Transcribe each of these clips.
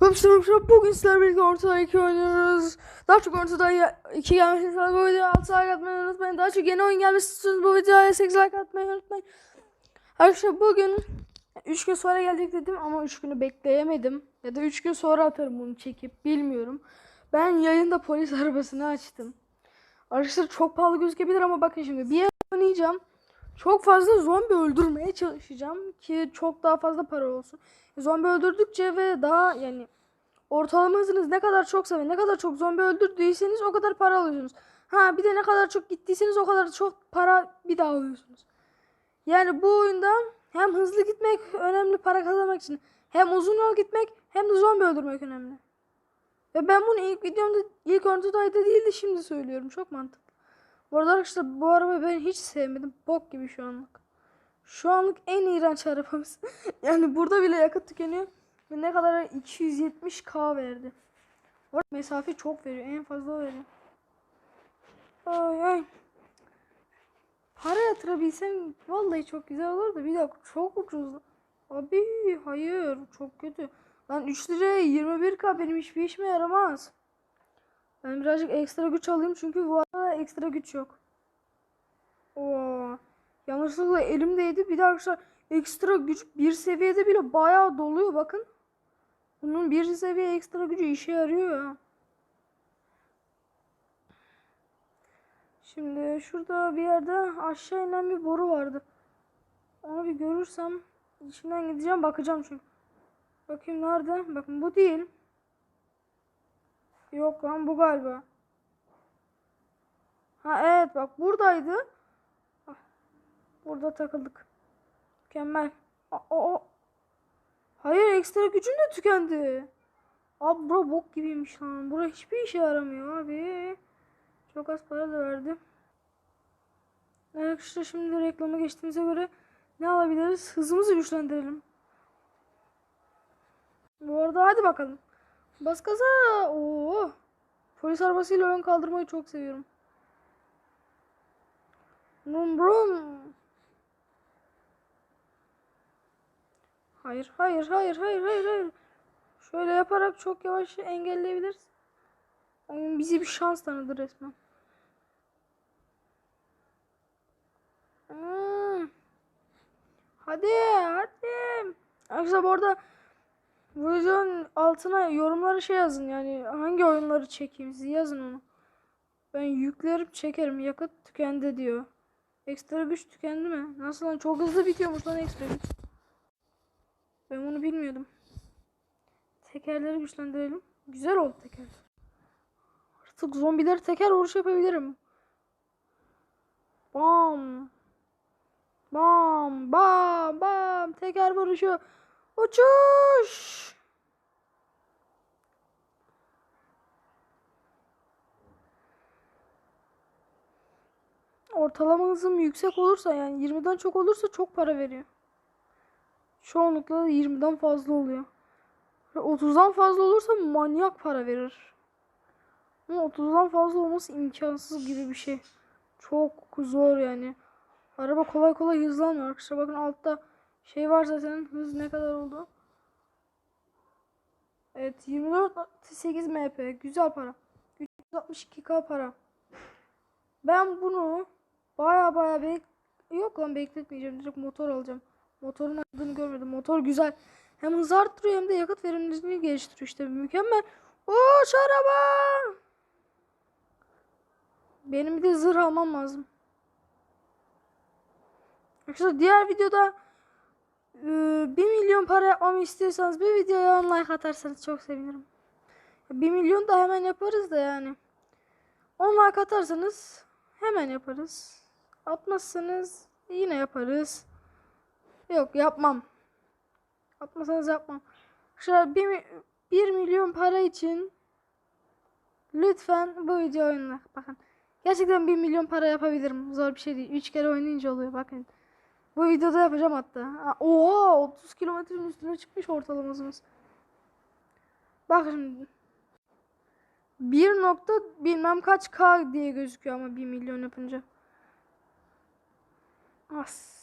Arkadaşlar bugün sizlerle birlikte Ortada 2 oynuyoruz. Daha çok Ortada 2 gelmesini istiyorsanız bu videoya 6 like atmayı unutmayın. Daha çok yeni oyun gelmesini istiyorsanız bu videoya 8 like atmayı unutmayın. Arkadaşlar bugün 3 gün sonra gelecek dedim ama 3 günü bekleyemedim. Ya da 3 gün sonra atarım bunu çekip bilmiyorum. Ben yayında polis arabasını açtım. Arkadaşlar çok pahalı gözükebilir ama bakın şimdi bir yer oynayacağım. Çok fazla zombi öldürmeye çalışacağım ki çok daha fazla para olsun. Zombi öldürdükçe ve daha yani ortalama hızınız ne kadar çoksa ve ne kadar çok zombi öldürdüyseniz o kadar para alıyorsunuz. Ha bir de ne kadar çok gittiyseniz o kadar çok para bir daha alıyorsunuz. Yani bu oyunda hem hızlı gitmek önemli para kazanmak için hem uzun yol gitmek hem de zombi öldürmek önemli. Ve ben bunu ilk videomda ilk ortadaydı değildi şimdi söylüyorum. Çok mantıklı. Bu arada arkadaşlar bu arabayı ben hiç sevmedim. Bok gibi şu anlık. Şu anlık en iğrenç arabamız. yani burada bile yakıt tükeniyor. Ve ne kadar 270k verdi. Bu arada mesafe çok veriyor. En fazla veriyor. Ay ay. Para yatırabilsem vallahi çok güzel olur da bir dakika çok ucuz. Abi hayır çok kötü. Lan 3 liraya 21k benim hiçbir işime yaramaz. Ben birazcık ekstra güç alayım çünkü bu arada ekstra güç yok. Oo. Yanlışlıkla elimdeydi. Bir de arkadaşlar ekstra güç bir seviyede bile bayağı doluyor bakın. Bunun bir seviye ekstra gücü işe yarıyor ya. Şimdi şurada bir yerde aşağı inen bir boru vardı. Onu bir görürsem içinden gideceğim bakacağım çünkü. Bakayım nerede? Bakın bu değil. Yok lan bu galiba. Ha evet bak buradaydı. Ah, Burada takıldık. Mükemmel. O, o. Hayır ekstra gücün de tükendi. Abi bura bok gibiymiş lan. Bura hiçbir işe yaramıyor abi. Çok az para da verdi. Evet işte şimdi reklama geçtiğimize göre ne alabiliriz? Hızımızı güçlendirelim. Bu arada hadi bakalım. Bas gaza. Oo. Polis arabasıyla ön kaldırmayı çok seviyorum. Brum brum. Hayır, hayır, hayır, hayır, hayır, hayır. Şöyle yaparak çok yavaş engelleyebiliriz. Oyun bizi bir şans tanıdı resmen. Hmm. Hadi, hadi. Arkadaşlar bu arada bu altına yorumları şey yazın yani hangi oyunları çekeyim siz yazın onu. Ben yüklerim çekerim yakıt tükendi diyor. Ekstra güç tükendi mi? Nasıl lan çok hızlı bitiyormuş lan ekstra güç. Ben bunu bilmiyordum. Tekerleri güçlendirelim. Güzel oldu tekerler. Artık zombileri teker vuruş yapabilirim. Bam. Bam bam bam teker vuruşu. Uçuş. Ortalama hızım yüksek olursa yani 20'den çok olursa çok para veriyor. Çoğunlukla 20'den fazla oluyor. Ve 30'dan fazla olursa manyak para verir. Ama 30'dan fazla olması imkansız gibi bir şey. Çok zor yani. Araba kolay kolay hızlanmıyor arkadaşlar. Bakın altta şey var zaten. Hız ne kadar oldu? Evet 24.8 MP. Güzel para. 362k para. Ben bunu baya baya bek yok lan bekletmeyeceğim. Direkt motor alacağım. Motorun adını görmedim. Motor güzel. Hem hız arttırıyor hem de yakıt verimliliğini geliştiriyor işte. Mükemmel. Şu araba. Benim bir de zırh almam lazım. Arkadaşlar diğer videoda 1 milyon para yapmamı istiyorsanız bir videoya 10 like atarsanız çok sevinirim. 1 milyon da hemen yaparız da yani. 10 like atarsanız hemen yaparız. Atmazsanız yine yaparız. Yok yapmam. Atmasanız yapmam. Şöyle 1, 1 milyon para için lütfen bu video oynayın. Bakın. Gerçekten 1 milyon para yapabilirim. Zor bir şey değil. 3 kere oynayınca oluyor bakın. Bu videoda yapacağım hatta. Ha, Oha 30 kilometrenin üstüne çıkmış ortalamasımız. Bak şimdi. 1 nokta bilmem kaç K diye gözüküyor ama 1 milyon yapınca. As.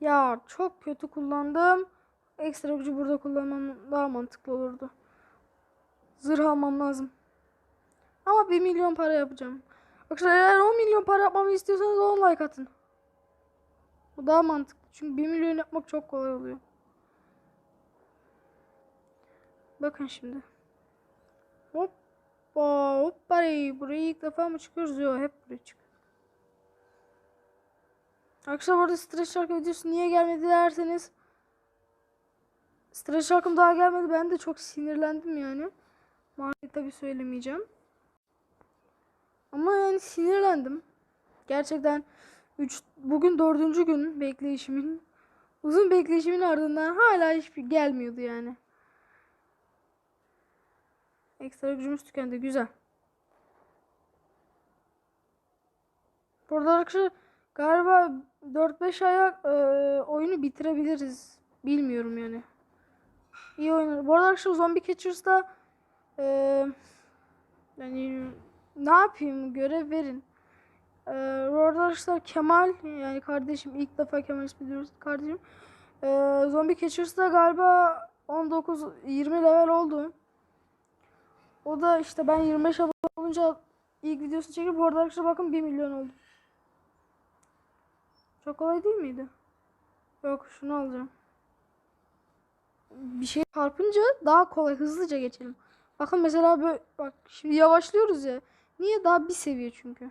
Ya çok kötü kullandım. ekstra gücü burada kullanmam daha mantıklı olurdu. Zırh almam lazım. Ama 1 milyon para yapacağım. Arkadaşlar eğer 10 milyon para yapmamı istiyorsanız 10 like atın. Bu daha mantıklı. Çünkü 1 milyon yapmak çok kolay oluyor. Bakın şimdi. Hoppa hoppa buraya ilk defa mı çıkıyoruz? Yok hep buraya çıkıyoruz. Arkadaşlar bu arada stres şarkı videosu niye gelmedi derseniz Stres şarkım daha gelmedi. Ben de çok sinirlendim yani. Maalesef tabii söylemeyeceğim. Ama yani sinirlendim. Gerçekten 3 bugün dördüncü gün bekleyişimin uzun bekleyişimin ardından hala hiçbir gelmiyordu yani. Ekstra gücümüz tükendi. Güzel. Burada arkadaşlar galiba 4-5 aya e, oyunu bitirebiliriz. Bilmiyorum yani. İyi oynar. Bu arada arkadaşlar Zombie Catchers'da e, yani ne yapayım görev verin. E, arada arkadaşlar Kemal yani kardeşim ilk defa Kemal ismi diyoruz kardeşim. E, Zombie Catchers'da galiba 19-20 level oldu. O da işte ben 25 abone olunca ilk videosunu çekip bu arada arkadaşlar bakın 1 milyon oldu. Çok kolay değil miydi? Yok şunu alacağım. Bir şey çarpınca daha kolay hızlıca geçelim. Bakın mesela böyle bak şimdi yavaşlıyoruz ya. Niye daha bir seviye çünkü.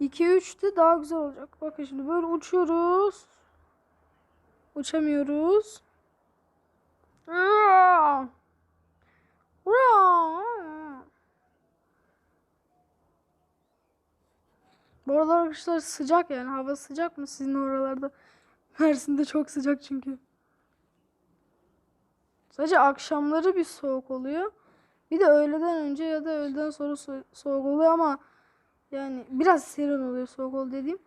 2 3'te daha güzel olacak. Bakın şimdi böyle uçuyoruz. Uçamıyoruz. Bu arada arkadaşlar sıcak yani. Hava sıcak mı sizin oralarda? Mersin'de çok sıcak çünkü. Sadece akşamları bir soğuk oluyor. Bir de öğleden önce ya da öğleden sonra so- soğuk oluyor ama yani biraz serin oluyor soğuk ol dediğim.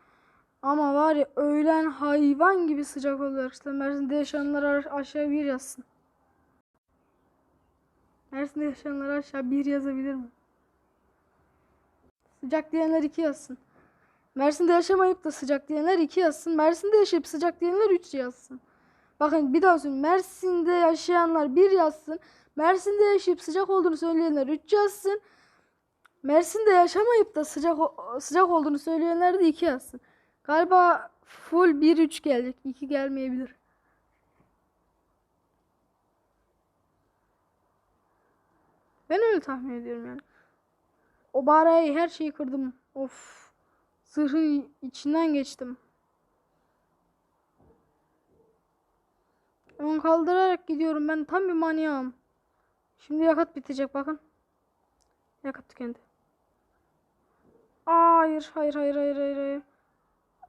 Ama var ya öğlen hayvan gibi sıcak oluyor arkadaşlar. Mersin'de yaşayanlar aşağı bir yazsın. Mersin'de yaşayanlar aşağı bir yazabilir mi? Sıcak diyenler iki yazsın. Mersin'de yaşamayıp da sıcak diyenler iki yazsın. Mersin'de yaşayıp sıcak diyenler üç yazsın. Bakın bir daha söyleyeyim. Mersin'de yaşayanlar bir yazsın. Mersin'de yaşayıp sıcak olduğunu söyleyenler üç yazsın. Mersin'de yaşamayıp da sıcak sıcak olduğunu söyleyenler de iki yazsın. Galiba full 1-3 gelecek. 2 gelmeyebilir. Ben öyle tahmin ediyorum yani. O barayı her şeyi kırdım. Of. Zırhın içinden geçtim. Ön kaldırarak gidiyorum. Ben tam bir manyağım. Şimdi yakıt bitecek bakın. Yakıt tükendi. Hayır, hayır, hayır, hayır, hayır, hayır.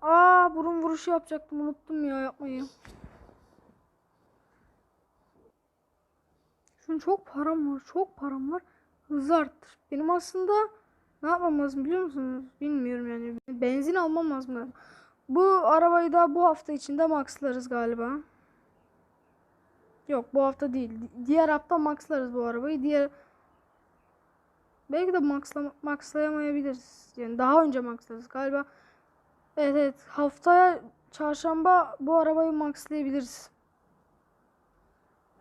Aa, burun vuruşu yapacaktım. Unuttum ya yapmayı. Şimdi çok param var. Çok param var. Hızlı arttır. Benim aslında ne yapmam lazım biliyor musunuz? Bilmiyorum yani. Benzin almam lazım. Bu arabayı da bu hafta içinde maxlarız galiba. Yok bu hafta değil. Di- Diğer hafta maxlarız bu arabayı. Diğer belki de maxla maxlayamayabiliriz. Yani daha önce maxlarız galiba. Evet evet haftaya çarşamba bu arabayı maxlayabiliriz.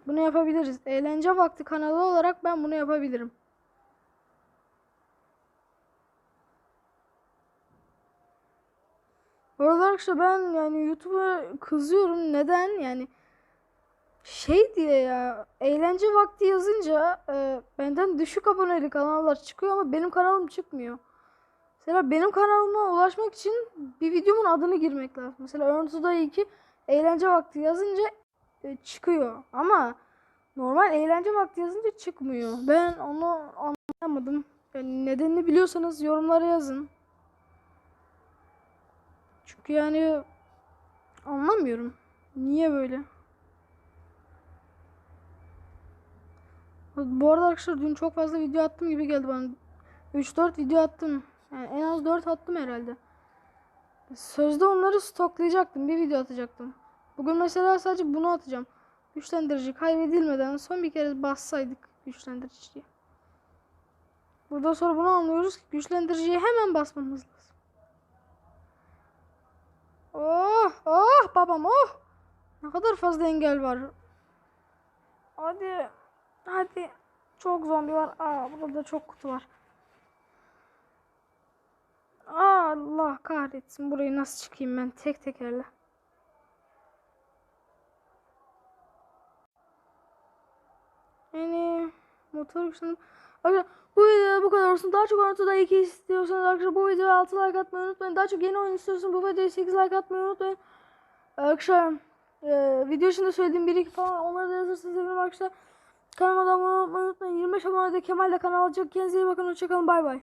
Bunu yapabiliriz. Eğlence vakti kanalı olarak ben bunu yapabilirim. Bu arada arkadaşlar ben yani YouTube'a kızıyorum. Neden? Yani şey diye ya eğlence vakti yazınca e, benden düşük aboneli kanallar çıkıyor ama benim kanalım çıkmıyor. Mesela benim kanalıma ulaşmak için bir videomun adını girmek lazım. Mesela Örntu'da 2 eğlence vakti yazınca e, çıkıyor. Ama normal eğlence vakti yazınca çıkmıyor. Ben onu anlamadım. Yani nedenini biliyorsanız yorumlara yazın. Çünkü yani anlamıyorum. Niye böyle? Bu arada arkadaşlar dün çok fazla video attım gibi geldi bana. 3-4 video attım. Yani en az 4 attım herhalde. Sözde onları stoklayacaktım. Bir video atacaktım. Bugün mesela sadece bunu atacağım. Güçlendirici kaybedilmeden son bir kere bassaydık güçlendiriciye. Buradan sonra bunu anlıyoruz ki güçlendiriciye hemen basmamız lazım. Oh oh babam oh. Ne kadar fazla engel var. Hadi. Hadi. Çok zombi var. Aa burada çok kutu var. Allah kahretsin. Burayı nasıl çıkayım ben tek tekerle. Yani motor. Arkadaşlar bu videoda bu kadar olsun. Daha çok ortada 2 istiyorsanız arkadaşlar bu videoya 6 like atmayı unutmayın. Daha çok yeni oyun istiyorsanız bu videoya 8 like atmayı unutmayın. Arkadaşlar e, video içinde söylediğim 1 2 falan onları da yazırsanız sevinirim arkadaşlar. Kanalıma abone olmayı unutmayın. 25 abonede Kemal de kanal alacak. Kendinize iyi bakın. Hoşçakalın. Bay bay.